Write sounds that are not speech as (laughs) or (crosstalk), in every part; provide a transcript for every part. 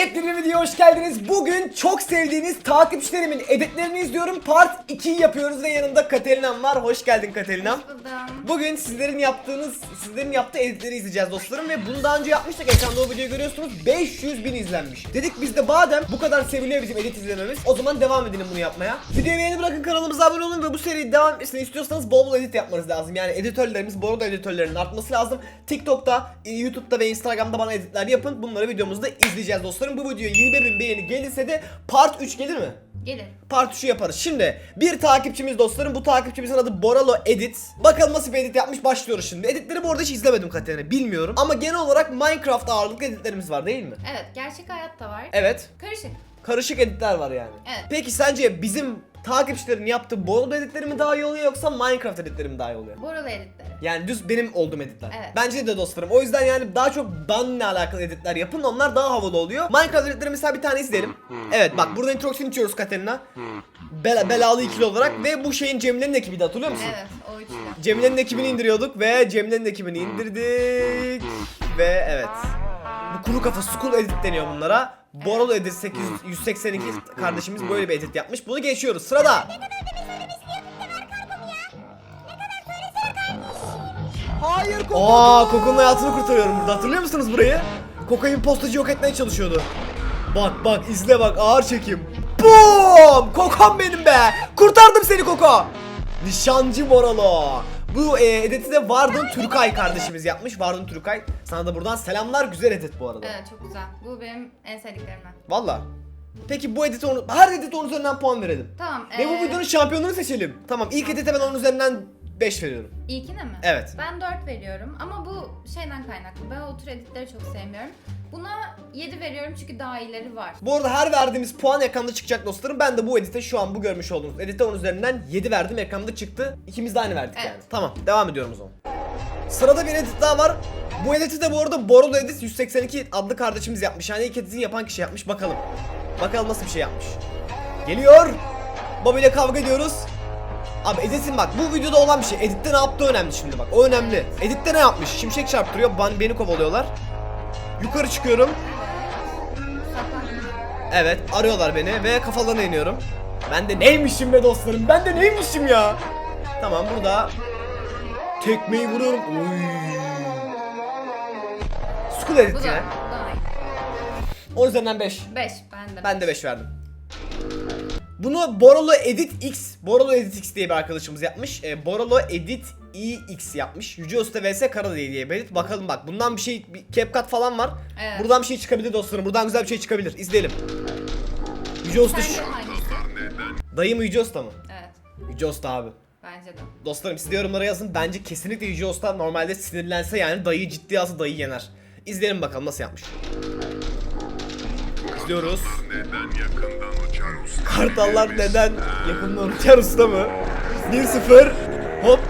Yepyeni bir videoya hoş geldiniz. Bugün çok sevdiğiniz takipçilerimin editlerini izliyorum. Part 2 yapıyoruz ve yanımda Katerina'm var. Hoş geldin Katerina'm. Buldum. Bugün sizlerin yaptığınız, sizlerin yaptığı editleri izleyeceğiz dostlarım ve bunu daha önce yapmıştık. Ekranda o videoyu görüyorsunuz. 500 bin izlenmiş. Dedik biz de madem bu kadar seviliyor bizim edit izlememiz, o zaman devam edelim bunu yapmaya. Videoyu beğeni bırakın, kanalımıza abone olun ve bu serinin devam etmesini istiyorsanız bol bol edit yapmanız lazım. Yani editörlerimiz, bu arada editörlerinin artması lazım. TikTok'ta, e, YouTube'da ve Instagram'da bana editler yapın. Bunları videomuzda izleyeceğiz dostlarım. Bu videoya 20 bin beğeni gelirse de part 3 gelir mi? Gelir. Part 3'ü yaparız. Şimdi bir takipçimiz dostlarım. Bu takipçimizin adı Boralo Edit. Bakalım nasıl bir edit yapmış başlıyoruz şimdi. Editleri bu arada hiç izlemedim Katerina. Bilmiyorum. Ama genel olarak Minecraft ağırlıklı editlerimiz var değil mi? Evet, gerçek hayatta var. Evet. Karışık. Karışık editler var yani. Evet. Peki sence bizim takipçilerin yaptığı Boralo editleri mi daha iyi oluyor yoksa Minecraft editleri mi daha iyi oluyor? Boralı editleri. Yani düz benim olduğum editler. Evet. Bence de dostlarım. O yüzden yani daha çok benle alakalı editler yapın. Onlar daha havalı oluyor. Minecraft editleri mesela bir tane izleyelim. Evet bak burada introduction içiyoruz Katerina. Bela, belalı ikili olarak ve bu şeyin Cemile'nin ekibi de hatırlıyor musun? Evet, o üçlü. Cemile'nin ekibini indiriyorduk ve Cemile'nin ekibini indirdik. Ve evet. Bu kuru kafa school edit deniyor bunlara. Borolo edit 800, 182 kardeşimiz böyle bir edit yapmış. Bunu geçiyoruz. Sırada. Hayır Koko. Aa Koko'nun hayatını kurtarıyorum burada. Hatırlıyor musunuz burayı? Koko'yu bir postacı yok etmeye çalışıyordu. Bak bak izle bak ağır çekim. Boom! Kokon benim be. Kurtardım seni Koko. Nişancı Moralo. Bu e, editi de Vardın Türkay kardeşimiz yapmış. Vardın Türkay. Sana da buradan selamlar. Güzel edit bu arada. Evet, çok güzel. Bu benim en sevdiklerimden. Valla. Peki bu editi onu, her edit 10 üzerinden puan verelim. Tamam. Ve bu ee, videonun şampiyonunu seçelim. Tamam ilk edite ben 10 üzerinden 5 veriyorum. İlkine mi? Evet. Ben 4 veriyorum ama bu şeyden kaynaklı. Ben o tür editleri çok sevmiyorum. Buna 7 veriyorum çünkü daha iyileri var. Bu arada her verdiğimiz puan ekranda çıkacak dostlarım. Ben de bu edite şu an bu görmüş olduğunuz edite 10 üzerinden 7 verdim. Ekranda çıktı. İkimiz de aynı verdik Evet. yani. Tamam devam ediyorum o zaman. Sırada bir edit daha var. Bu editi de bu arada Borolo Edit 182 adlı kardeşimiz yapmış. Yani ilk editi yapan kişi yapmış. Bakalım. Bakalım nasıl bir şey yapmış. Geliyor. Bobby ile kavga ediyoruz. Abi editin bak bu videoda olan bir şey. Editte ne yaptığı önemli şimdi bak. O önemli. Editte ne yapmış? Şimşek çarptırıyor. Ben, beni kovalıyorlar. Yukarı çıkıyorum. Evet arıyorlar beni ve kafalarına iniyorum. Ben de neymişim be dostlarım ben de neymişim ya. Tamam burada tekmeyi vuruyorum. Oy. School Bu edit da, bu yine. da iyi. 10 üzerinden 5. 5, ben de. Ben de 5 verdim. Bunu Borolo Edit X, Borolo Edit X diye bir arkadaşımız yapmış. E, Borolo Edit EX yapmış. Yüce Usta vs Karadayı diye bir edit. Bakalım bak bundan bir şey, bir CapCut falan var. Evet. Buradan bir şey çıkabilir dostlarım. Buradan güzel bir şey çıkabilir. İzleyelim. Yüce Usta şu... Dayı mı Yüce Usta mı? Evet, Yüce Usta abi. bence de. Dostlarım siz de yorumlara yazın. Bence kesinlikle Yüce Usta normalde sinirlense yani dayıyı ciddiye alsa dayı yener. İzleyelim bakalım nasıl yapmış. İzliyoruz. Neden yakından uçar usta? Kartallar neden yakından uçar usta mı? 1-0. Hop.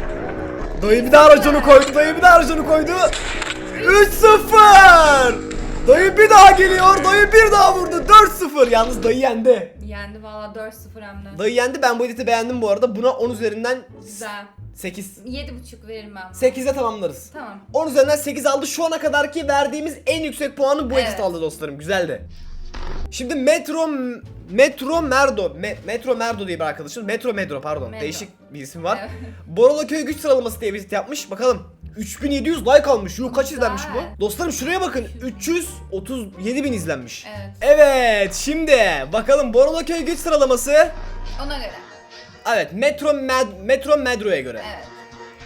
Dayı bir daha raconu koydu. Dayı bir daha raconu koydu. 3-0. Dayı bir daha geliyor. Dayı bir daha vurdu. 4-0. Yalnız dayı yendi. Yendi valla 4-0 hem de. Dayı yendi. Ben bu editi beğendim bu arada. Buna 10 üzerinden Güzel. 8. 7,5 veririm ben. 8'e tamamlarız. Tamam. 10 üzerinden 8 aldı. Şu ana kadarki verdiğimiz en yüksek puanı bu Evet. edit aldı dostlarım. Güzeldi. Şimdi Metro Metro Merdo Me- Metro Merdo diye bir arkadaşım. Metro Medro pardon. Medro. Değişik bir isim var. Evet. (laughs) Borolo Köy güç sıralaması diye bir edit yapmış. Bakalım. 3700 like almış. Yuh kaç izlenmiş bu? Dostlarım şuraya bakın. 337 bin izlenmiş. Evet. Evet şimdi bakalım Borolo Köy güç sıralaması. Ona göre. Evet Metro Med Metro Medro'ya göre. Evet.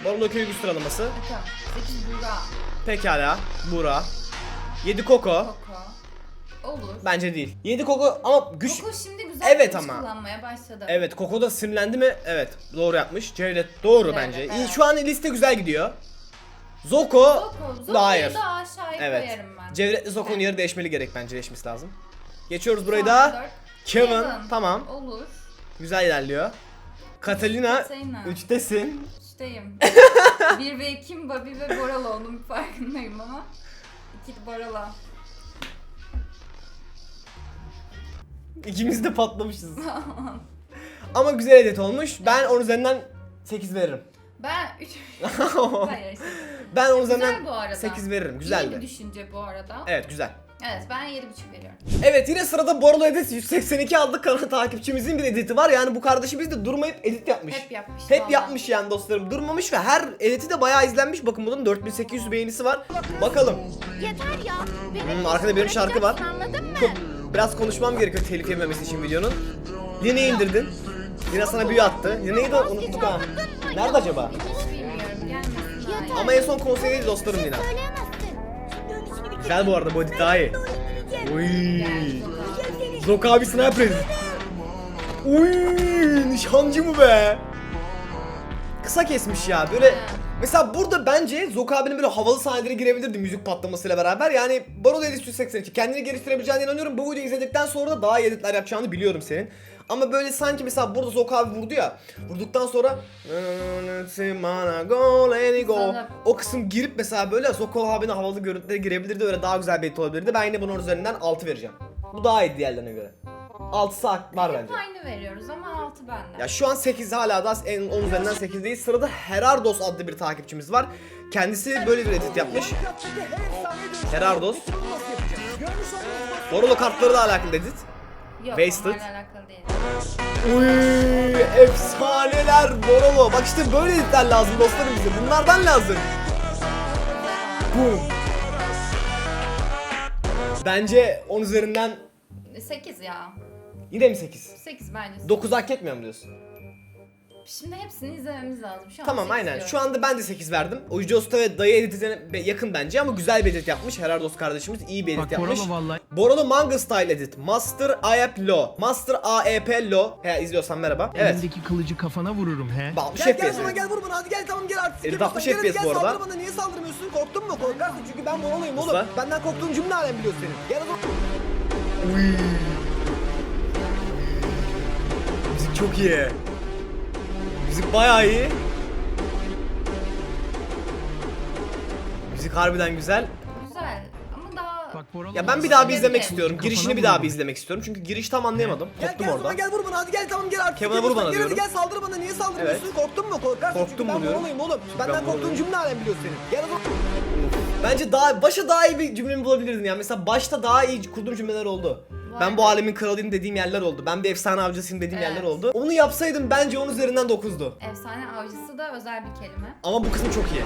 Borolo Köy güç sıralaması. Tamam. 8 Buğra. Pekala. Bura. 7 Koko. Koko. Olur. Bence değil. 7 Koko ama güç... Koko şimdi güzel Evet güç ama. kullanmaya başladı. Evet Koko da sinirlendi mi? Evet doğru yapmış. Cevdet doğru Evet, bence. Evet. şu an liste güzel gidiyor. Zoko, Zoko. Zoko'yu hayır. aşağıya Evet. koyarım ben. Cevdet'le Zoko'nun yeri değişmeli gerek bence değişmesi lazım. Geçiyoruz burayı da. dört. Kevin, tamam. Olur. Güzel ilerliyor. Catalina Katalina. 3'tesin. İşteyim. 1 ve 2 Bobby ve Boral olduğum farkındayım ama. 2 Boral'a. İkimiz de patlamışız. Ama güzel edit olmuş. Ben onun üzerinden 8 veririm. Ben 3... (laughs) Hayır. ben onun Güzel üzerinden bu arada. 8 veririm. İyi Güzeldi. bir düşünce bu arada. Evet güzel. Evet ben 7.5 veriyorum. Evet yine sırada Borolo Edit 182 aldık kanal takipçimizin bir editi var. Yani bu kardeşimiz de durmayıp edit yapmış. Hep yapmış. Hep vallahi. yapmış yani dostlarım. Durmamış ve her editi de bayağı izlenmiş. Bakın bunun 4800 beğenisi var. Bakalım. Yeter ya. Hmm, arkada benim şarkı var. Anladın mı? Biraz konuşmam gerekiyor telif yememesi için videonun. Line'yi indirdin. Lina sana büyü attı. Line'yi de unuttuk ha. Nerede acaba? Ama en son konseydeydi dostlarım Lina. Güzel bu arada bu edit daha iyi. Uy. Zok abi sniper. Uy, nişancı mı be? Kısa kesmiş ya böyle Mesela burada bence Zok abinin böyle havalı sahnelere girebilirdi müzik patlamasıyla beraber. Yani Barolo Edit 182 kendini geliştirebileceğine inanıyorum. Bu videoyu izledikten sonra da daha iyi editler yapacağını biliyorum senin. Ama böyle sanki mesela burada Zok abi vurdu ya. Vurduktan sonra O kısım girip mesela böyle Zok abinin havalı görüntülere girebilirdi. Öyle daha güzel bir edit olabilirdi. Ben yine bunun üzerinden 6 vereceğim. Bu daha iyi diğerlerine göre. 6 saat var bence. aynı veriyoruz ama 6 bende. Ya şu an 8 hala da en 10 üzerinden 8'deyiz. Sırada Herardos adlı bir takipçimiz var. Kendisi böyle bir edit yapmış. Herardos. Borolo kartlarıyla alakalı edit. Yok Wasted. alakalı değil. Uy, efsaneler Borolo. Bak işte böyle editler lazım dostlarım bize. Bunlardan lazım. Boom. Bence 10 üzerinden 8 ya. yine mi 8? 8 bence. 9 hak etmiyor mu diyorsun? Şimdi hepsini izlememiz lazım. Şu an Tamam aynen. diyorum. Şu anda ben de 8 verdim. Oyuncu Usta ve dayı editine yakın bence ama güzel bir edit yapmış. Herardos kardeşimiz iyi bir edit Bak yapmış. Borolo vallahi. Borolo Manga Style Edit. Master AEP Lo. Master AEP Lo. He izliyorsan merhaba. Evet. Elimdeki kılıcı kafana vururum he. 60 Gel gel bana gel vur bana hadi gel tamam gel artık. Gel, 60 gel, hadi FPS gel, bu arada. Saldır bana niye saldırmıyorsun? Korktun mu? Korkarsın çünkü ben Borolo'yum oğlum. Usta. Benden korktuğun cümle alem biliyor senin. Gel o zaman. Uy. Müzik çok iyi. Müzik bayağı iyi. Müzik harbiden güzel. Güzel ama daha... Bak Ya ben bir daha bir Evet. izlemek istiyorum. Girişini bir daha bir izlemek istiyorum. Çünkü giriş tam anlayamadım. Gel Koptum gel orada. gel vur bana hadi gel tamam gel artık. Kemal'e Gel, vur bana gel, hadi diyorum. Gel saldır bana niye saldırmıyorsun? Evet. Korktun mu? Korkarsın Korktum çünkü ben diyorum. Borolo'yum oğlum. ben Benden korktuğun Borolo'yum. cümle alem biliyor senin. Gel o zaman. Bence daha başa daha iyi bir cümlemi bulabilirdin yani. Mesela başta daha iyi kurduğum cümleler oldu. Vay Ben be. bu alemin kralıyım dediğim yerler oldu. Ben bir efsane avcısıyım dediğim Evet. yerler oldu. Onu yapsaydım bence onun üzerinden 9'du. Efsane avcısı da özel bir kelime. Ama bu kısım çok iyi.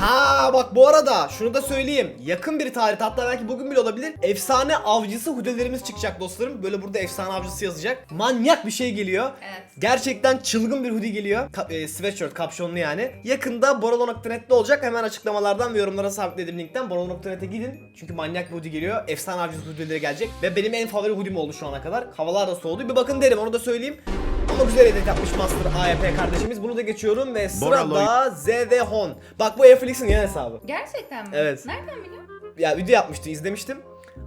Ha bak bu arada şunu da söyleyeyim. Yakın bir tarihte hatta belki bugün bile olabilir. Efsane avcısı hudelerimiz çıkacak dostlarım. Böyle burada efsane avcısı yazacak. Manyak bir şey geliyor. Evet. Gerçekten çılgın bir hoodie geliyor. Ka- e, sweatshirt kapşonlu yani. Yakında borolo.net'te olacak. Hemen açıklamalardan ve yorumlara sabitlediğim linkten borolo.net'e gidin. Çünkü manyak bir hoodie geliyor. Efsane avcısı hoodieleri gelecek. Ve benim en favori hoodie'm oldu şu ana kadar. Havalar da soğudu. Bir bakın derim onu da söyleyeyim. Ama güzel edit yapmış Master AYP kardeşimiz. Bunu da geçiyorum ve sırada ZD Hon. Bak bu Airflix'in yan hesabı. Gerçekten mi? Evet. Nereden biliyorsun? Ya video yapmıştı izlemiştim.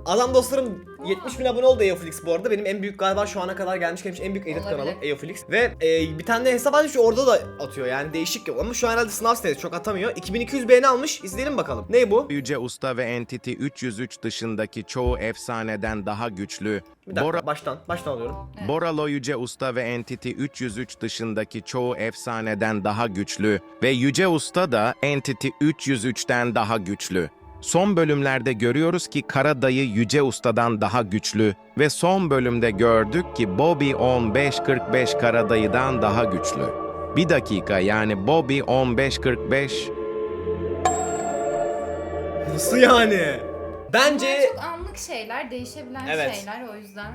Adam dostlarım 70 bin abone oldu Eoflix bu arada. Benim en büyük galiba şu ana kadar gelmiş gelmiş en büyük edit Olabilir. kanalım Eoflix. Ve e, bir tane de hesap açmış orada da atıyor yani değişik yok. Ama şu an herhalde sınav sitesi çok atamıyor. 2200 beğeni almış. İzleyelim bakalım. Ne bu? Yüce Usta ve Entity 303 dışındaki çoğu efsaneden daha güçlü. Bir dakika Bora, baştan baştan alıyorum. Boralo Yüce Usta ve Entity 303 dışındaki çoğu efsaneden daha güçlü ve Yüce Usta da Entity 303'ten daha güçlü. Son bölümlerde görüyoruz ki Kara Dayı Yüce Usta'dan daha güçlü ve son bölümde gördük ki Bobby 1545 Kara Dayı'dan daha güçlü. Bir dakika yani Bobby 1545 Nasıl yani? Bence Bunlar çok anlık şeyler, değişebilen Evet. şeyler o yüzden.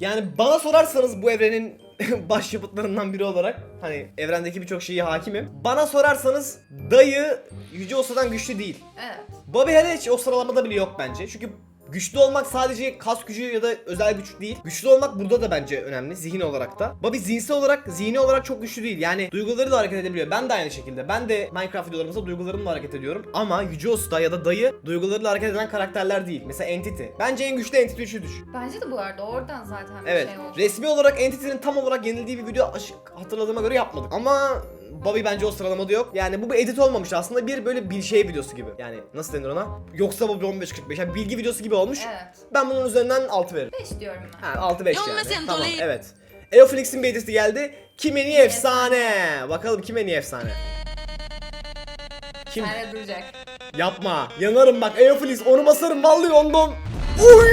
Yani bana sorarsanız bu evrenin (laughs) başyapıtlarından biri olarak hani evrendeki birçok şeyi hakimim. Bana sorarsanız dayı Yüce Usta'dan güçlü değil. Evet. Bobby hele hiç o sıralamada bile yok bence. Çünkü güçlü olmak sadece kas gücü ya da özel güç değil. Güçlü olmak burada da bence önemli zihin olarak da. Bobby zihinsel olarak, zihni olarak çok güçlü değil. Yani duyguları da hareket edebiliyor. Ben de aynı şekilde. Ben de Minecraft videolarımızda duygularımla hareket ediyorum. Ama Yüce Usta ya da dayı duygularıyla hareket eden karakterler değil. Mesela Entity. Bence en güçlü Entity 3'üdür. Bence de bu arada oradan zaten bir Evet. şey oldu. Resmi olarak Entity'nin tam olarak yenildiği bir video aş- hatırladığıma göre yapmadık. Ama Bobby bence o sıralamada yok. Yani bu bir edit olmamış aslında bir böyle bir şey videosu gibi. Yani nasıl denir ona? Yoksa Bobby 1545. Yani bilgi videosu gibi olmuş. Evet. Ben bunun üzerinden 6 veririm. 5 diyorum ben. Ha 6 5 yani. Tamam evet. Eoflix'in bir editi geldi. Kim en iyi efsane? Bakalım kim en iyi efsane? Kim? Nerede duracak? Yapma. Yanarım bak. Eoflis onu basarım vallahi ondan. Oy!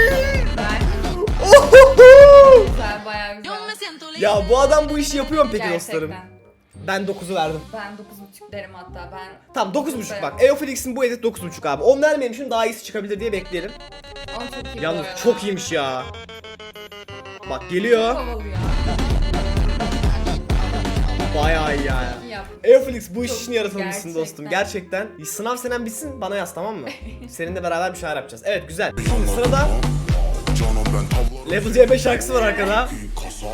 Güzel bayağı güzel. ya bu adam bu işi yapıyor mu peki Gerçekten. dostlarım? Ben 9'u verdim. Ben 9.5 derim hatta ben. Tamam 9.5 Güzel. bak. Eoflix'in bu edit 9.5 abi. 10 vermemişim daha iyisi çıkabilir diye bekleyelim. Ama çok iyi bu Yalnız arada. çok iyiymiş ya. Bak geliyor. Havalı ya. Bayağı iyi ya. İyi bu iş Çok için yaratılmışsın gerçekten. dostum. Gerçekten. Sınav senen bitsin bana yaz tamam mı? (laughs) Seninle beraber bir şeyler yapacağız. Evet güzel. Şimdi sırada Level C5 şarkısı var arkada.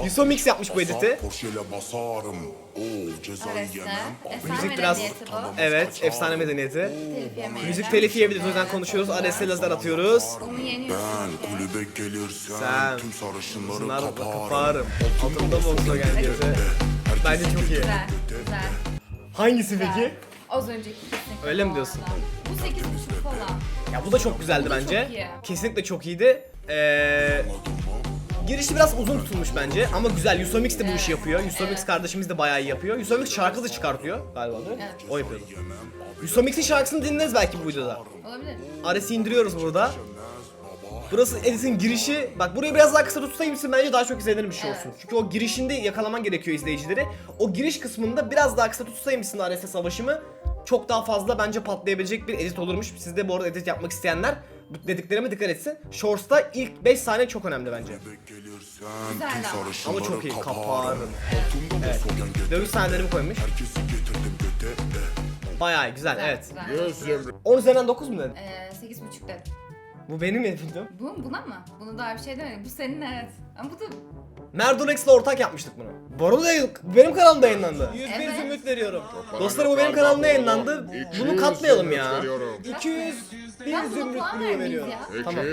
Yuso Mix yapmış bu editi. Porsche'yle basarım Oo cezayı Arası. yemem Efsane Müzik biraz- bu. Evet efsane medeniyeti. Telif yemeyelim. Müzik telif yiyebiliriz o yüzden konuşuyoruz. ADS lazer atıyoruz. Bunu yeniyorsun. Ben kulübe gelirsen Sen Tüm sarışınları Bunlar kaparım kaparım. Altında Volkswagen gelse. Bence çok iyi. Güzel. Güzel. Hangisi peki? Az önceki kesinlikle. Öyle mi diyorsun? Bu 8.5 falan. Ya bu da çok güzeldi Bu da bence. iyi. Kesinlikle çok iyiydi. Ee, girişi biraz uzun tutulmuş bence ama güzel. Yusomix de bu işi yapıyor. Yusomix kardeşimiz de bayağı iyi yapıyor. Yusomix şarkı da çıkartıyor galiba değil mi? Evet. O yapıyor. Yusomix'in şarkısını dinleriz belki bu videoda. Olabilir. Ares'i indiriyoruz burada. Burası Edis'in girişi. Bak burayı biraz daha kısa tutsaymışsın bence daha çok izlenir bir şey Evet. olsun. Çünkü o girişinde yakalaman gerekiyor izleyicileri. O giriş kısmında biraz daha kısa tutsaymışsın Ares'e savaşımı çok daha fazla bence patlayabilecek bir edit olurmuş. Siz de bu arada edit yapmak isteyenler dediklerime dikkat etsin. Shorts'ta ilk 5 saniye çok önemli bence. Güzel ama. çok iyi, kaparım Evet. Dövüş sahnelerimi koymuş. Bayağı iyi, güzel, Güzel, evet. güzel. 10 üzerinden 9 mu dedin? Ee, 8.5 dedim. Bu benim editim. Bu, buna mı? Bunu daha bir şey demedim. Bu senin evet. Ama bu da Merdorex'le ortak yapmıştık bunu. Bu arada benim kanalımda yayınlandı. 101 Evet. zümrüt veriyorum. Dostlarım bu benim kanalımda yayınlandı. Bunu katmayalım ya. 200 bir Ben bunu zümrüt puan vermeyiz veriyorum. ya. Peki Tamam.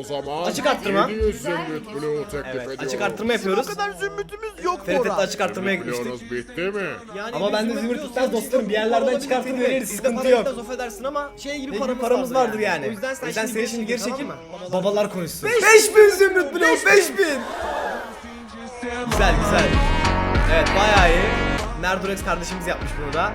o zaman Açık arttırma. 700 Güzel zümrüt bloğu teklif Evet, ediyorum. açık arttırma yapıyoruz. zümrütümüz yok Ferit'le açık arttırmaya gitmiştik. Bitti mi? Ama ben de zümrüt tutmaz dostlarım. Bir yerlerden çıkartır veririz. Sıkıntı yok. Biraz affedersin ama şey gibi Ne gibi paramız, paramız vardır yani. O yüzden sen, seni şimdi geri mı? Babalar konuşsun. 5000 zümrüt blok 5000. Güzel güzel. Evet bayağı iyi. Nerdorex kardeşimiz yapmış bunu da.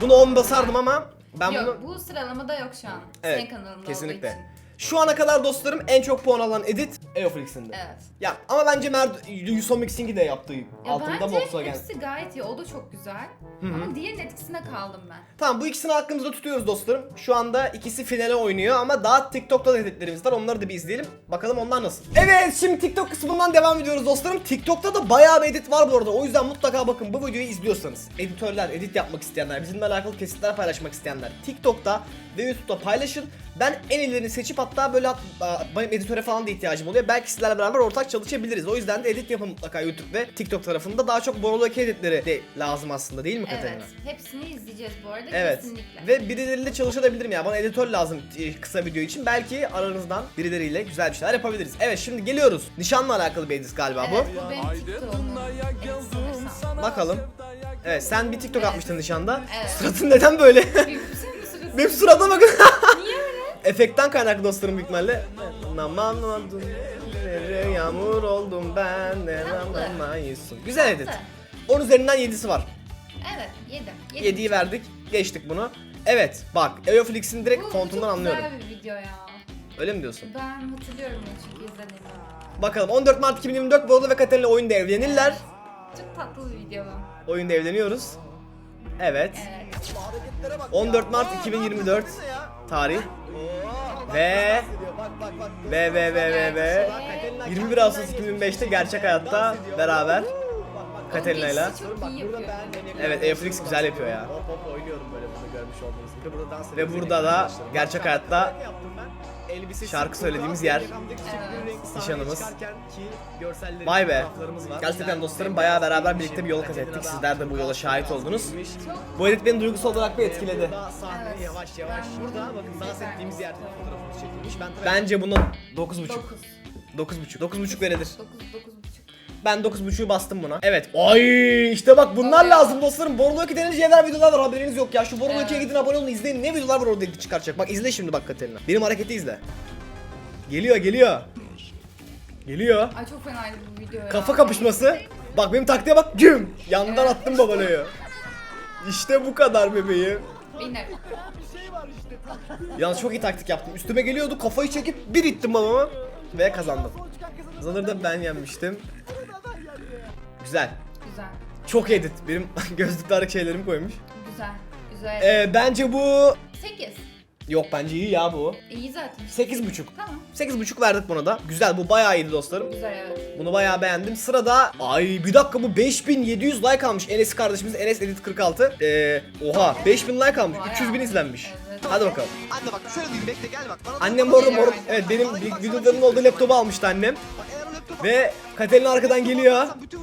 Bunu 10 basardım ama ben Yok bunu bu sıralamada yok şu an. Evet, Senin kanalında olduğu kesinlikle. için. Şu ana kadar dostlarım en çok puan alan edit Eoflix'indi. Evet. Ya ama bence Merd Yusomix'inki de yaptığı Ya altında bence Volkswagen. hepsi gayet iyi. O da çok güzel. Ama diğerinin etkisinde kaldım ben. Tamam bu ikisini hakkımızda tutuyoruz dostlarım. Şu anda ikisi finale oynuyor ama daha TikTok'ta da editlerimiz var. Onları da bir izleyelim. Bakalım onlar nasıl. Evet şimdi TikTok kısmından devam ediyoruz dostlarım. TikTok'ta da bayağı bir edit var bu arada. O yüzden mutlaka bakın bu videoyu izliyorsanız. Editörler, edit yapmak isteyenler, bizimle alakalı kesitler paylaşmak isteyenler TikTok'ta ve YouTube'da paylaşın. Ben en iyilerini seçip hatta böyle hat- aa, benim editöre falan da ihtiyacım oluyor. Belki sizlerle beraber ortak çalışabiliriz. O yüzden de edit yapın mutlaka YouTube ve TikTok tarafında. Daha çok Borolo'daki editleri de lazım aslında değil mi Katerina? Evet. Hepsini izleyeceğiz bu arada Evet. kesinlikle. Ve birileriyle çalışabilirim ya. Bana editör lazım e, kısa video için. Belki aranızdan birileriyle güzel bir şeyler yapabiliriz. Evet şimdi geliyoruz. Nişanla alakalı bir edit galiba Evet bu. bu benim. Bakalım. Evet sen bir TikTok atmıştın nişanda. Evet. Suratın neden böyle? Benim surata bakın. Niye? Efektten kaynaklı dostlarım büyük ihtimalle. Namanladım. Yağmur oldum ben de Tatlı. namayısın. Güzel edit. Tatlı. 10 üzerinden 7'si var. Evet yedim. 7'yi verdik. Geçtik bunu. Evet bak Eoflix'in direkt Bu, bu fontundan çok anlıyorum. güzel bir video ya. Öyle mi diyorsun? Ben hatırlıyorum bunu çünkü izlediğimi. Bakalım 14 Mart 2024 Borolo ve Katerina oyunda evlenirler. Çok tatlı bir video bu. Oyunda evleniyoruz. Evet. Evet. 14 Mart 2024 tarih. Ve ve ve ve ve ve 21 Ağustos 2005'te gerçek hayatta beraber yapıyor. Evet Airflix güzel yapıyor ya. Hop hop oynuyorum böyle bunu görmüş olduğunuz gibi. Burada dans Ve burada da gerçek hayatta şarkı söylediğimiz yer. Evet. Nişanımız. Vay be. Gerçekten dostlarım bayağı beraber birlikte bir yol kat ettik. Sizler de bu yola şahit oldunuz. Bu edit beni duygusal olarak bir etkiledi. Yavaş yavaş. Burada bunu bakın dans ettiğimiz yerde fotoğrafımız çekilmiş. Ben Bence buna 9.5. 9. 9.5. 9.5 verilir. 9 9,5. Ben 9.5'u bastım buna. Evet. Ay işte bak bunlar lazım dostlarım. Borolo 2 denince evler videolar var haberiniz yok ya. Şu Borolo Evet. 2'ye gidin abone olun izleyin. Ne videolar var orada çıkaracak. Bak izle şimdi bak Katerina. Benim hareketi izle. Geliyor geliyor. Geliyor. Ay çok fenaydı bu video ya. Kafa kapışması. Bak benim taktiğe bak. Güm. Yandan attım babaloyu. İşte bu kadar bebeğim. Benim. Yalnız çok iyi taktik yaptım. Üstüme geliyordu kafayı çekip bir ittim babama ve kazandım. Kazanır ben yenmiştim. Güzel. Güzel. Çok edit. Benim (laughs) gözlükler şeylerimi koymuş. Güzel. Güzel. Ee, bence bu 8. yok bence iyi ya bu. İyi zaten. 8.5. Tamam. 8.5 verdik buna da. Güzel bu bayağı iyiydi dostlarım. Güzel evet. Bunu bayağı beğendim. Sırada ay bir dakika bu 5700 like almış. Enes kardeşimiz Enes Edit 46. Ee, oha 5000 like almış. Bayağı. 300 bin izlenmiş. Evet. Hadi bakalım. Anne bak şöyle diyeyim bekle gel bak. Bana Annem bu arada mor evet benim videoların olduğu laptopu almıştı annem. Ve Katerina arkadan geliyor. bütün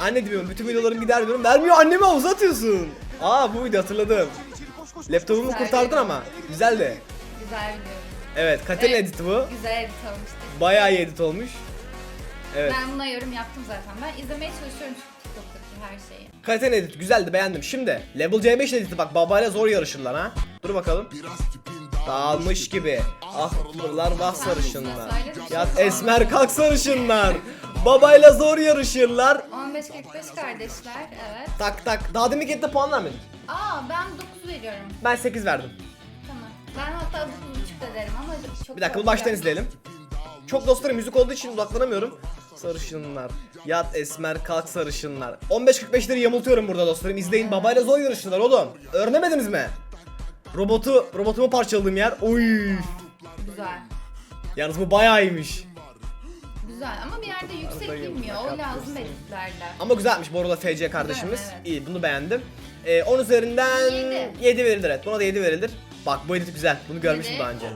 anne. Diyorum bütün videolarım gider diyorum. Vermiyor anneme havuza atıyorsun. Aa bu video hatırladım. Laptopumu Güzel kurtardın video. ama. Güzel de. Güzel biliyorum. Evet Katerina Evet. editi bu. Güzel edit olmuştu. Bayağı iyi edit olmuş. Evet. Ben buna yorum yaptım zaten. Ben izlemeye çalışıyorum çünkü TikTok'taki her şeyi. Katerina edit güzeldi beğendim. Şimdi Level C5 editi bak babayla zor yarışırlar ha. Dur bakalım. Dağılmış gibi. Ah kırlar vah sarışınlar. Yat esmer kalk sarışınlar. Babayla zor yarışırlar. 15-45 kardeşler evet. Tak tak. Daha demin ette puan vermedik. Aa ben 9 veriyorum. Ben 8 verdim. Tamam. Ben hatta 9.5 da derim ama çok Bir dakika bu baştan izleyelim. Çok dostlarım müzik olduğu için odaklanamıyorum. Sarışınlar. Yat esmer kalk sarışınlar. 15-45'leri yamultuyorum burada dostlarım. İzleyin babayla zor yarıştılar oğlum. Öğrenemediniz mi? Robotu, robotumu parçaladığım yer. Oy. Güzel. Yalnız bu bayağı iyiymiş. Güzel ama bir yerde yüksek Aradayım, bilmiyor. O yapıyorsun. lazım editlerde. Ama güzelmiş Borula FC kardeşimiz. Evet. İyi bunu beğendim. Ee, 10 üzerinden Yedi. 7 verilir evet. Buna da 7 verilir. Bak bu edit güzel. Bunu görmüştüm daha önce.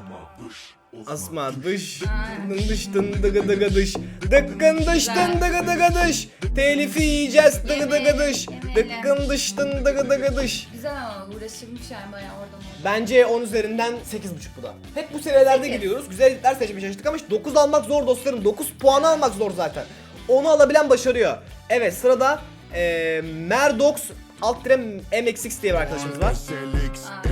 Asma dış dın dış dın dıgı dıgı dış Dıkkın dış dın dıgı dıgı dış Telifi yiyeceğiz dıgı dıgı dış Dıkkın dış dın dıgı dıgı dış Güzel ama uğraşılmış yani bayağı oraya. Bence 10 üzerinden 8.5 bu da. Hep bu seviyelerde Sekiz. gidiyoruz. Güzel editler seçmeye çalıştık ama 9 almak zor dostlarım. 9 puan almak zor zaten. Onu alabilen başarıyor. Evet sırada eee Merdox alt dire MX6 diye bir arkadaşımız var.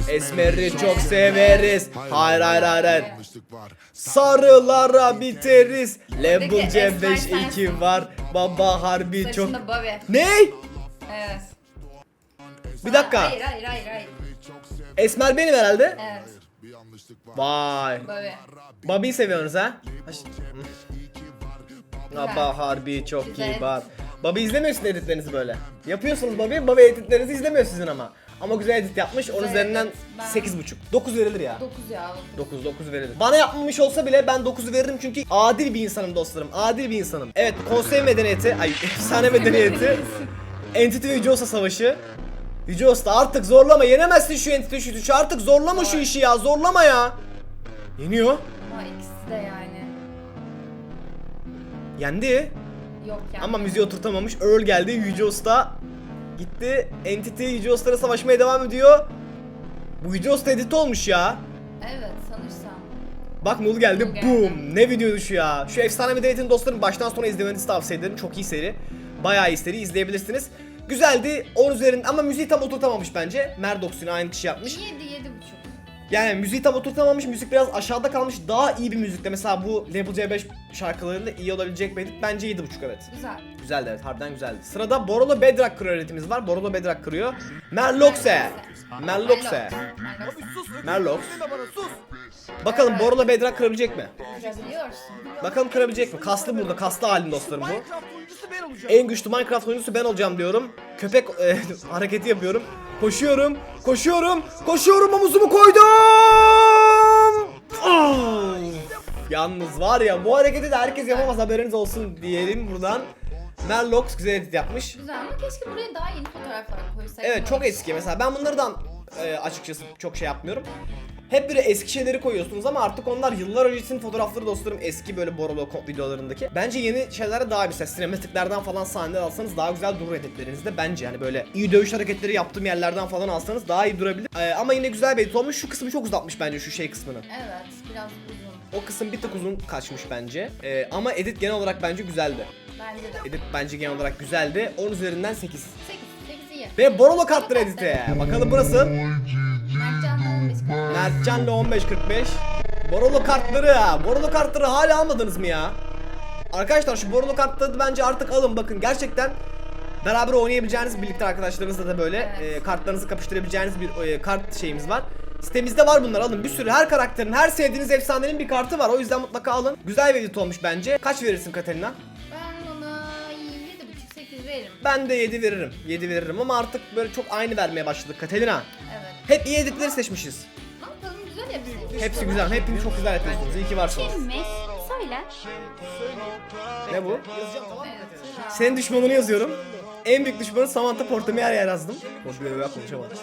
Esmer'i çok severiz. Hayır hayır hayır hayır. Sarılara biteriz. Level Esmer C5 sensin. 2 var. Baba harbi çok. Saçında Bobby. Ne? Evet. Bir dakika. Hayır hayır hayır hayır. Esmer benim herhalde. Evet. Vay. Bobby. Bobby'yi seviyorsunuz ha? Baba harbi çok Güzel. iyi var. Bobby izlemiyorsun editlerinizi böyle. Yapıyorsunuz Bobby, Bobby editlerinizi izlemiyor sizin ama. Ama güzel edit yapmış. Onun Güzel üzerinden edit. Ben- 8.5. 9 verilir ya. 9 ya. 9 9 verilir. Bana yapmamış olsa bile ben 9 veririm çünkü adil bir insanım dostlarım. Adil bir insanım. Evet, konsey medeniyeti, ay (laughs) efsane medeniyeti. Entity ve Usta savaşı. Yüce Usta artık zorlama yenemezsin şu Entity şu şu artık zorlama şu işi ya zorlama ya. Yeniyor. Ama ikisi de yani. Yendi. Yok yani. Ama müziği oturtamamış. Earl geldi. Yüce Usta gitti. Entity Yüce Usta'yla savaşmaya devam ediyor. Bu Yüce Usta edit olmuş ya. Evet sanırsam. Bak Mul geldi. Mul geldi. Boom. Ne videoydu şu ya. Şu efsane medeniyetin dostlarım baştan sona izlemenizi tavsiye ederim. Çok iyi seri. Bayağı iyi seri izleyebilirsiniz. Güzeldi. 10 üzerinde ama müziği tam oturtamamış bence. Merdox yine aynı kişi yapmış. 7 7 buçuk. Yani müziği tam oturtamamış. Müzik biraz aşağıda kalmış. Daha iyi bir müzikte. Mesela bu Level C5 şarkılarında iyi olabilecek edit. Bence 7.5 evet. Güzel. Güzeldi evet harbiden güzeldi. Sırada Borolo Bedrock kırıyor editimiz var. Borolo Bedrock kırıyor. Merlox. Merlox. Deme bana sus. Bakalım Borolo Bedrock kırabilecek mi? Kırabiliyorsun. Bakalım kırabilecek mi? Kaslı burada. Kaslı halin dostlarım bu. Ben olacağım. En güçlü Minecraft oyuncusu ben olacağım diyorum. Köpek e, (laughs) hareketi yapıyorum. Koşuyorum. Koşuyorum. Koşuyorum omuzumu koydum. Yalnız var ya bu hareketi de herkes yapamaz haberiniz olsun diyelim buradan. Merlox güzel edit yapmış. Güzel ama keşke buraya daha yeni fotoğraflar koysaydık. Evet çok eski mesela ben bunlardan e, açıkçası çok şey yapmıyorum. Hep böyle eski şeyleri koyuyorsunuz ama artık onlar yıllar öncesinin fotoğrafları dostlarım eski böyle Borolo videolarındaki. Bence yeni şeylere daha mesela sinematiklerden falan sahneler alsanız daha güzel durur editlerinizde bence hani böyle iyi dövüş hareketleri yaptığım yerlerden falan alsanız daha iyi durabilir. E, ama yine güzel bir edit olmuş şu kısmı çok uzatmış bence şu şey kısmını. Evet biraz uzun. O kısım bir tık uzun kaçmış bence. E, ama edit genel olarak bence güzeldi. Bence de. Edit bence genel olarak güzeldi. 10 üzerinden 8. 8. 8 iyi. Ve Borolo kartları editi. Bakalım burası. Mertcan'la 15 kaldı. Mertcan'la 15.45 Borolo kartları Borolo kartları hala almadınız mı ya? Arkadaşlar şu Borolo kartları bence artık alın bakın gerçekten Beraber oynayabileceğiniz birlikte arkadaşlarınızla da böyle Evet. e, kartlarınızı kapıştırabileceğiniz bir e, kart şeyimiz var. Sitemizde var bunlar alın bir sürü her karakterin her sevdiğiniz efsanenin bir kartı var o yüzden mutlaka alın. Güzel bir edit olmuş bence. Kaç verirsin Katerina? Ben ona 7,5-8 veririm. Ben de 7 veririm. 7 veririm ama artık böyle çok aynı vermeye başladık Katerina. Evet. Hep iyi editleri seçmişiz. Yapalım güzel hepsi. Hepsi güzel. Hepiniz çok güzel yapıyorsunuz. İyi ki varsınız. Kimmiş? Söyle. Ne bu? Senin düşmanını yazıyorum. En büyük düşmanı Samantha Portamier yer yazdım. Bir ben konuşamadım.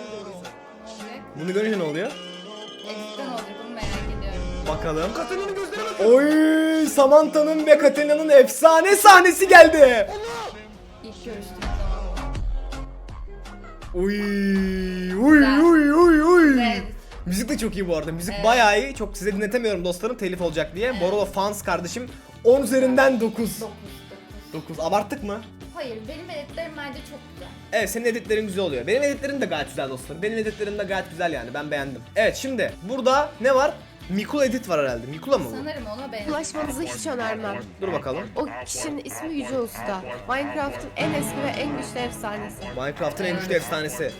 Bunu görünce ne oluyor? Editten olacak onu merak ediyorum. Bakalım. Katalina'nın gözlerine bak. Oy, Samantha'nın ve Katalina'nın efsane sahnesi geldi. İlk zaman. Uy, uy, uy, uy, uy. Güzel. Müzik de çok iyi bu arada. Müzik Evet. bayağı iyi. Çok size dinletemiyorum dostlarım telif olacak diye. Borolo fans kardeşim 10 üzerinden 9. 9 9. 9. Abarttık mı? Hayır benim editlerim bence çok güzel. Evet senin editlerin güzel oluyor. Benim editlerim de gayet güzel dostlarım. Benim editlerim de gayet güzel yani. Ben beğendim. Evet şimdi burada ne var? Mikula edit var herhalde. Mikula mı bu? Sanırım ona benziyor. Ulaşmanızı hiç önermem. Dur bakalım. O kişinin ismi Yüce Usta. Minecraft'ın en eski ve en güçlü efsanesi. Minecraft'ın en güçlü efsanesi.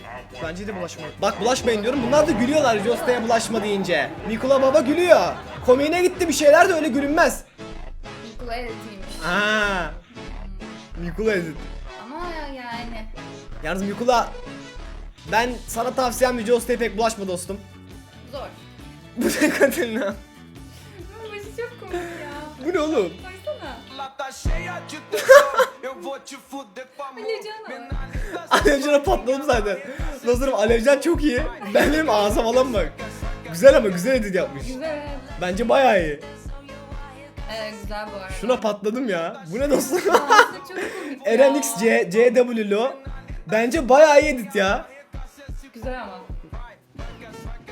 Bence de bulaşmayın. Bak bulaşmayın diyorum. Bunlar da gülüyorlar Josta'ya bulaşma deyince. Mikula baba gülüyor. Komiğine gitti bir şeyler de öyle gülünmez. Mikula editiymiş. Aa. Mikula edit. Ama yani. Yalnız Mikula ben sana tavsiyem Yüce Usta'ya pek bulaşma dostum. Bu ne Katerina? Bu başı çok komik ya. Bu ne oğlum? Baksana. Alevcan ama. Alevcan'a patladım zaten. Dostlarım Alevcan çok iyi. Ben benim ağzım falan bak. Güzel ama güzel edit yapmış. Güzel. Bence bayağı iyi. Evet güzel bu arada. Şuna patladım ya. Bu ne dostum? Aslında çok komik ya. Eren X C CW'lo. Bence bayağı iyi edit ya. Güzel ama.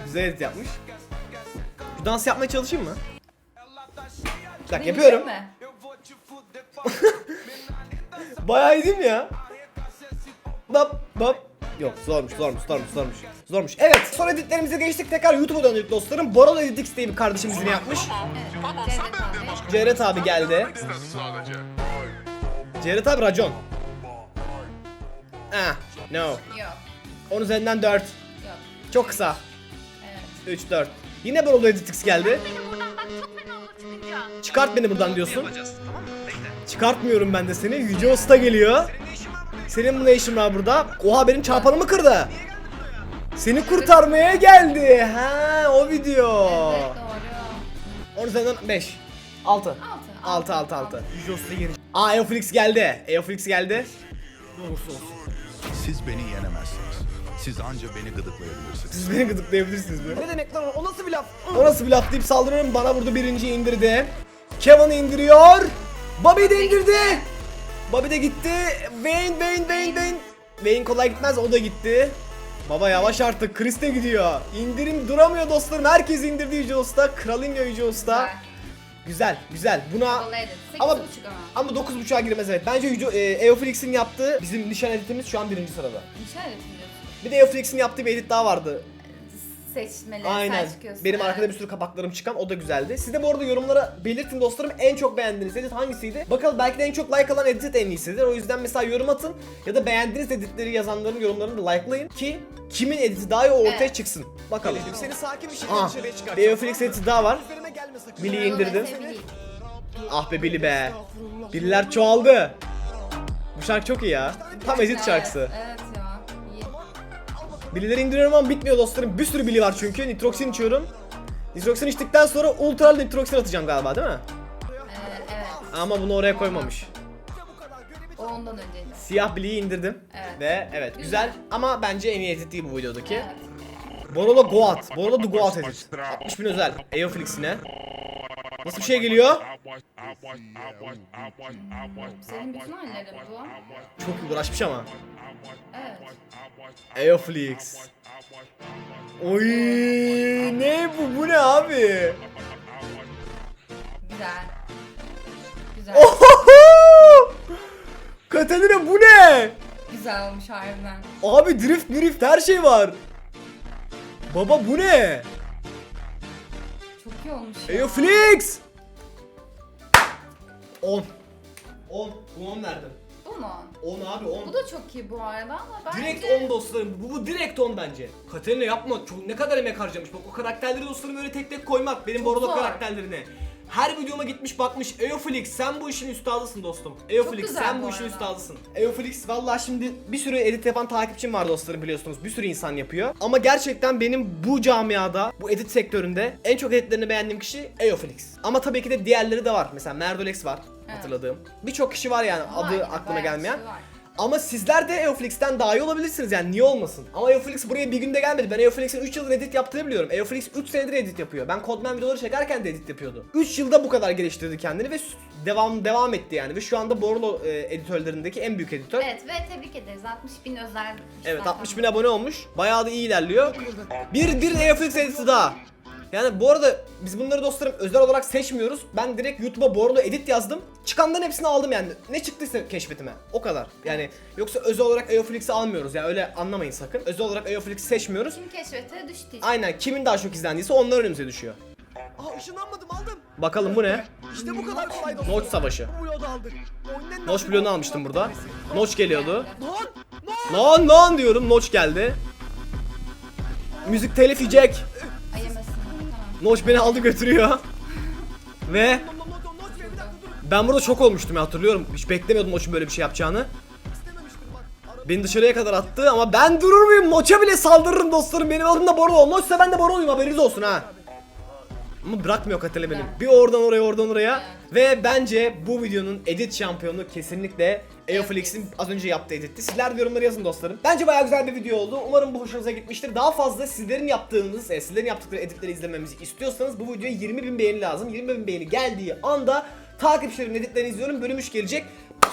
Güzel edit yapmış. Dans yapmaya çalışayım mı? Deneyecek yapıyorum. mi? (laughs) Bayağı iyi değil mi ya? Bap bap. Yok zormuş zormuş zormuş zormuş. Zormuş. Evet son editlerimize geçtik. Tekrar YouTube'a döndük dostlarım. Borolo Editix diye bir kardeşimiz yine yapmış. Cevdet abi. Geldi. Cevdet abi racon. Ah, no. Yok. 10 üzerinden 4. Yok. Çok kısa. Evet. 3 4. Yine Borolo Editix geldi. Beni buradan bak çok fena olur çıkınca. Çıkart beni buradan diyorsun. Çıkartmıyorum ben de seni. Yüce Usta geliyor. Senin bu ne işin var burada? Oha benim çarpanımı kırdı. Seni kurtarmaya geldi. Ha o video. Evet doğru. 10 üzerinden 5. 6. 6 6 6. Yüce Usta gelecek. Aa Eoflix geldi. Eoflix geldi. Siz beni yenemezsiniz. Siz anca beni gıdıklayabilirsiniz. Siz beni gıdıklayabilirsiniz böyle. Ne demek lan o? O nasıl bir laf? O nasıl bir laf deyip saldırıyorum. Bana vurdu birinci indirdi. Kevin'i indiriyor. Bobby de indirdi. Bobby de gitti. Wayne, Wayne, Wayne, Wayne. Wayne kolay gitmez o da gitti. Baba yavaş artık. Chris de gidiyor. İndirim duramıyor dostlarım. Herkes indirdi Yüce Usta. Kral iniyor Yüce Usta. Güzel. Güzel. Buna Bol edit. 8,5 ama ama. ama 9.5'a girmez evet. Bence Yüce, e, Eoflix'in yaptığı bizim nişan editimiz şu an birinci sırada. Nişan edit mi diyorsun? Bir de Eoflix'in yaptığı bir edit daha vardı. Seçmeleri Aynen. sen çıkıyorsun. Benim evet. arkada bir sürü kapaklarım çıkan o da güzeldi. Siz de bu arada yorumlara belirtin dostlarım en çok beğendiğiniz edit hangisiydi? Bakalım belki de en çok like alan edit en iyisidir. O yüzden mesela yorum atın ya da beğendiğiniz editleri yazanların yorumlarını da likelayın ki kimin editi daha iyi ortaya Evet. çıksın. Bakalım. Seni sakin bir şekilde Ah, çıkar. editi daha var. Yorumları indirdim. Ah be Billy be. Billy'ler çoğaldı. Bu şarkı çok iyi ya. Tam edit şarkısı. Evet. İyi. Billy'leri indiriyorum ama bitmiyor dostlarım. Bir sürü Billy var çünkü. Nitroksin içiyorum. Nitroksin içtikten sonra ultra nitroksin atacağım galiba değil mi? Ee, evet. Ama bunu oraya koymamış. O ondan önceydi. Siyah Billy'yi indirdim. Evet. Ve evet güzel. Güzel. ama bence en iyi edit değil bu videodaki. Evet. Borolo Goat. Borolo The Goat edit. 60 bin özel. Eoflix'ine. Nasıl bir şey geliyor? Senin bütün hallerin bu. Çok uğraşmış ama. Evet. Eoflix. Oy ne bu? Bu ne abi? Güzel. Güzel. Ohoho! Katalina bu ne? Güzel olmuş harbiden. Abi drift drift her şey var. Baba bu ne? İyi olmuş ya. Eoflix! 10. 10. Bu 10 verdim. Bu 10 mu? 10 abi 10. Bu da çok iyi bu arada ama bence... Direkt 10 dostlarım. Bu, bu direkt 10 bence. Katerina yapma. Çok ne kadar emek harcamış. Bak o karakterleri dostlarım öyle tek tek koymak. Benim Borolo karakterlerine. Her videoma gitmiş bakmış. Eoflix sen bu işin üstadısın dostum. Eoflix güzel sen bu, bu işin arada. üstadısın. Eoflix vallahi şimdi bir sürü edit yapan takipçim var dostlarım biliyorsunuz. Bir sürü insan yapıyor. Ama gerçekten benim bu camiada, bu edit sektöründe en çok editlerini beğendiğim kişi Eoflix. Ama tabii ki de diğerleri de var. Mesela Merdolex var hatırladığım. Birçok kişi var yani adı aklıma bayağı gelmeyen. var. Ama sizler de Eoflix'ten daha iyi olabilirsiniz yani niye olmasın? Ama Eoflix buraya bir günde gelmedi. Ben Eoflix'in 3 yıldır edit yaptığını biliyorum. Eoflix 3 senedir edit yapıyor. Ben Codman videoları çekerken de edit yapıyordu. 3 yılda bu kadar geliştirdi kendini ve devam devam etti yani. Ve şu anda Borlo e, editörlerindeki en büyük editör. Evet ve tebrik ederiz 60 bin özel. Evet zaten. 60 bin abone olmuş. Bayağı da iyi ilerliyor. Bir, bir Eoflix editi daha. Yani bu arada biz bunları dostlarım özel olarak seçmiyoruz. Ben direkt YouTube'a Borlo edit yazdım. Çıkanların hepsini aldım yani. Ne çıktıysa keşfetime. O kadar. Yani yoksa özel olarak Eoflix'i almıyoruz. Yani öyle anlamayın sakın. Özel olarak Eoflix'i seçmiyoruz. Kim keşfete düştü işte. Aynen kimin daha çok izlendiyse onlar önümüze düşüyor. Aha ışınlanmadım aldım. Bakalım bu ne? İşte bu kadar kolay dostlar. Notch savaşı. Bu bloğu da aldık. Bloğunu bloğu almıştım burada. Notch geliyordu. Lan! Lan lan diyorum Notch geldi. Müzik telif yiyecek. Notch beni aldı götürüyor. Ve ben burada şok olmuştum ya hatırlıyorum. Hiç beklemiyordum Notch'un böyle bir şey yapacağını. Beni dışarıya kadar attı ama ben durur muyum? Notch'a bile saldırırım dostlarım. Benim adım da Borolo. Notch'sa ben de Borolo'yum haberiniz olsun ha. Ama bırakmıyor Katele beni. Bir oradan oraya oradan oraya. Ve bence bu videonun edit şampiyonu kesinlikle Eoflix'in az önce yaptığı editti. Sizler de yorumları yazın dostlarım. Bence bayağı güzel bir video oldu. Umarım bu hoşunuza gitmiştir. Daha fazla sizlerin yaptığınız, e, sizlerin yaptıkları editleri izlememizi istiyorsanız bu videoya 20 bin beğeni lazım. 20 bin beğeni geldiği anda takipçilerimin editlerini izliyorum. Bölüm 3 gelecek.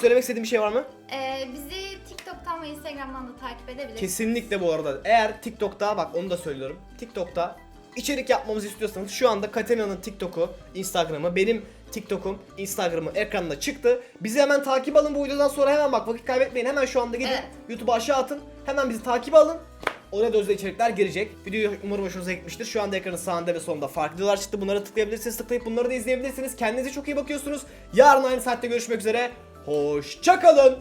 Söylemek istediğim bir şey var mı? Ee, bizi TikTok'tan ve Instagram'dan da takip edebilirsiniz. Kesinlikle bu arada. Eğer TikTok'ta bak onu da söylüyorum. TikTok'ta içerik yapmamızı istiyorsanız şu anda Katena'nın TikTok'u, Instagram'ı, benim TikTok'um, Instagram'ı ekranda çıktı. Bizi hemen takip alın bu videodan sonra hemen bak vakit kaybetmeyin. Hemen şu anda gidin Evet. YouTube'a aşağı atın. Hemen bizi takip alın. Oraya da özel içerikler gelecek. Video umarım hoşunuza gitmiştir. Şu anda ekranın sağında ve solunda farklı videolar çıktı. Bunlara tıklayabilirsiniz. Tıklayıp bunları da izleyebilirsiniz. Kendinize çok iyi bakıyorsunuz. Yarın aynı saatte görüşmek üzere. Hoşçakalın.